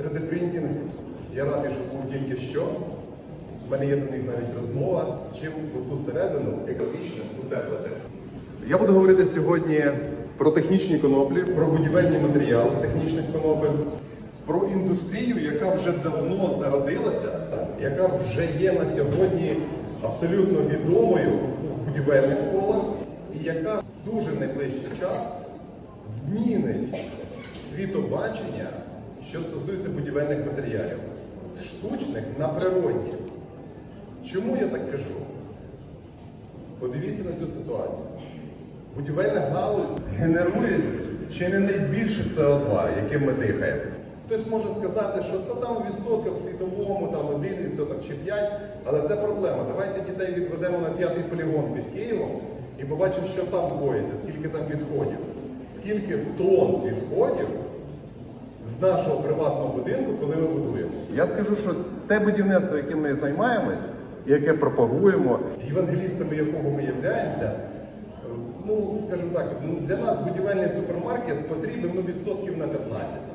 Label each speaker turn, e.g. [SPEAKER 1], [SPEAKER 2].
[SPEAKER 1] 3D-принтинг. Я радий, що був тільки що. У мене є до них навіть розмова, чим ту середину екологічно утеплити. Я буду говорити сьогодні про технічні коноплі, про будівельні матеріали технічних конопель, про індустрію, яка вже давно зародилася, яка вже є на сьогодні абсолютно відомою в будівельних колах, і яка дуже найближчий час змінить світобачення, що стосується будівельних матеріалів, штучних на природні. Чому я так кажу? Подивіться на цю ситуацію. Будівельна галузь генерує чи не найбільше СО2, яким ми дихаємо. Хтось може сказати, що та там відсотка в світовому, там один відсоток чи п'ять, але це проблема. Давайте дітей відведемо на п'ятий полігон під Києвом і побачимо, що там коїться, скільки там відходів, скільки тонн відходів з нашого приватного будинку, коли ми будуємо. Я скажу, що те будівництво, яким ми займаємось, яке пропагуємо, євангелістами якого ми являємося, ну скажімо так, ну, для нас будівельний супермаркет потрібен ну, відсотків на 15.